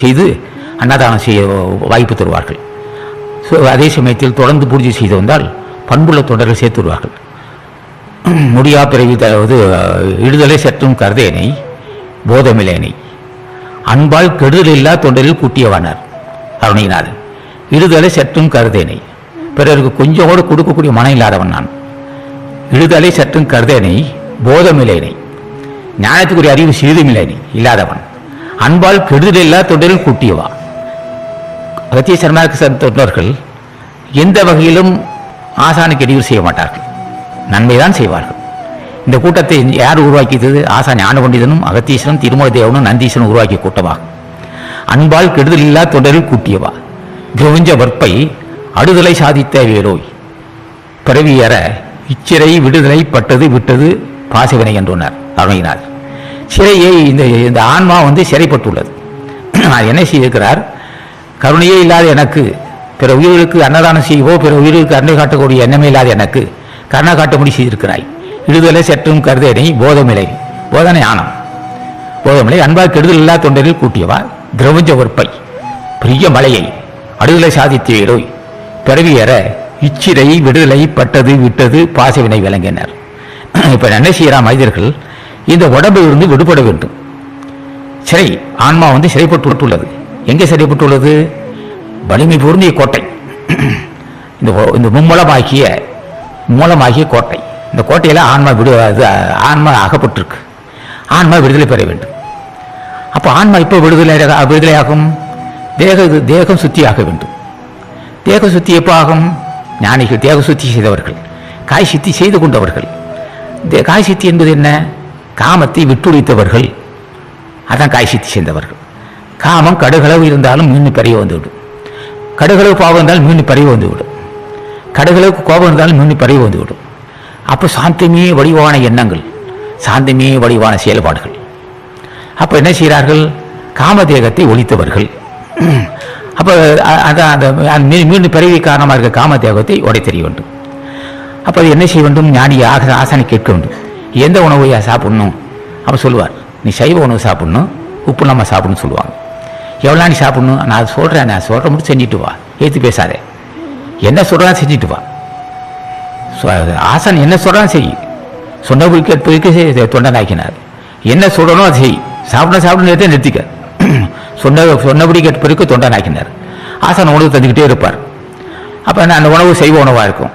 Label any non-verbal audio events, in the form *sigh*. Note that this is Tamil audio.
செய்து அன்னதானம் செய்ய வாய்ப்பு தருவார்கள். ஸோ அதே சமயத்தில் தொடர்ந்து பூஜை செய்து வந்தால் பண்புள்ள தொண்டர்கள் சேர்த்து வருவார்கள் முடியா பிறவி அதாவது இடுதலை சற்றும் கருதேனை போதமில்லேனை. அன்பால் கெடுதல் இல்லா தொண்டரில் கூட்டியவானார் அருணையினார். இடுதலை சற்றும் கருதேனை. பிறருக்கு கொஞ்சம் கூட கொடுக்கக்கூடிய மனம் இல்லாதவன் நான். இடுதலை சற்றும் கருதேனை போதமில்லேனை. ஞானத்துக்குரிய அறிவு சிறிதுமில்லேனை இல்லாதவன். அன்பால் கெடுதல் இல்லா தொண்டரில் கூட்டியவா? அகத்திய சர்மாவுக்கு தொண்டர்கள் எந்த வகையிலும் ஆசானுக்கு இடையூறு செய்ய மாட்டார்கள். நன்மைதான் செய்வார்கள். இந்த கூட்டத்தை யார் உருவாக்கியது? ஆசான் ஞான கொண்டிதனும் அகத்தீஸ்வரன் திருமல தேவனும் நந்தீஸ்வரன் உருவாக்கிய கூட்டமாகும் அன்பால் கெடுதல் இல்லா தொண்டரில் கூட்டியவா? கிரவிஞ்ச வற்பை அடுதலை சாதித்த வேரோய் பிறவியற இச்சிறை விடுதலை பட்டது விட்டது பாசிவனை என்றுனர் அருணையினார். சிறையை இந்த இந்த ஆன்மா வந்து சிறைப்பட்டுள்ளது. அது என்ன செய்திருக்கிறார்? கருணையே இல்லாத எனக்கு பிற உயிர்களுக்கு அன்னதானம் செய்வோ பிற உயிர்களுக்கு அன்னை காட்டக்கூடிய எண்ணமே இல்லாத எனக்கு கருணை காட்டும்படி செய்திருக்கிறாய். விடுதலை சற்றும் கருதனை போதமில்லை போதனை ஆனம் போதமில்லை அன்பாக கெடுதல் இல்லா தொண்டரில் கூட்டியவா திரவஞ்ச ஒற்பை பெரிய மலையை அடுதலை சாதித்தேரோய் பிறவியற இச்சிறை விடுதலை பட்டது விட்டது பாசவினை விளங்கினர். இப்போ என்ன செய்கிறான் மனிதர்கள்? இந்த உடம்பை இருந்து விடுபட வேண்டும். சிறை ஆன்மா வந்து சிறைப்பட்டுள்ளது. எங்கே சிறைப்பட்டுள்ளது? வலிமை பொருந்திய கோட்டை. இந்த இந்த மும்மலமாக்கிய மூலமாகிய கோட்டை. இந்த கோட்டையில் ஆன்மா விடு ஆன்மா அகப்பட்டிருக்கு. ஆன்மா விடுதலை பெற வேண்டும். அப்போ ஆன்மா இப்போ விடுதலை விடுதலையாகும்? தேக தேகம் சுத்தியாக வேண்டும். தேக சுத்தி எப்போ ஆகும் ஞானிகள் தேக சுத்தி செய்தவர்கள். காய் சுத்தி செய்து கொண்டவர்கள். தே- காய் சுத்தி என்பது என்ன? காமத்தை விட்டுழித்தவர்கள் அதான் காய்ச்சித்து சேர்ந்தவர்கள். காமம் கடுகளவு இருந்தாலும் மீண்டும் பெரிய வந்துவிடும். கடுகளவு பாவம் இருந்தாலும் மீண்டும் பெரிய வந்துவிடும். கடுகளவுக்கு கோபம் இருந்தாலும் மீண்டும் பெரிய வந்துவிடும். அப்போ சாந்தமே வடிவான எண்ணங்கள் சாந்தமே வடிவான செயல்பாடுகள். அப்போ என்ன செய்கிறார்கள்? காமதேகத்தை ஒழித்தவர்கள். அப்போ அதான் அந்த மீண்டும் பிறவி காரணமாக இருக்க காமதேகத்தை உடை தெரிய வேண்டும். அப்போ அது என்ன செய்ய வேண்டும்? ஞானி ஆக ஆசானை கேட்க வேண்டும். எந்த உணவையா சாப்பிடணும்? அப்போ சொல்லுவார். நீ சைவ உணவு சாப்பிடணும் உப்பு நம்ம சாப்பிடணும்னு சொல்லுவாங்க. எவ்வளோ நீ சாப்பிடணும்? நான் அதை சொல்கிறேன் நான் சொல்கிற மட்டும் செஞ்சுட்டு வா. ஏற்றி பேசாதே. என்ன சொல்கிறான் செஞ்சுட்டு வா. ஆசன் என்ன சொல்கிறான் செய். சொன்னபடி தொண்டை நாய்க்கினார் என்ன சொல்கிறனோ அதை செய். சாப்பிட சாப்பிடணும் நிறுத்திக்க. *clears throat* சொன்ன சொன்னபடி தொண்டை நாய்க்கினார் ஆசான் உணவு தந்துக்கிட்டே இருப்பார். அப்போ அந்த உணவு செய்வ உணவாக இருக்கும்?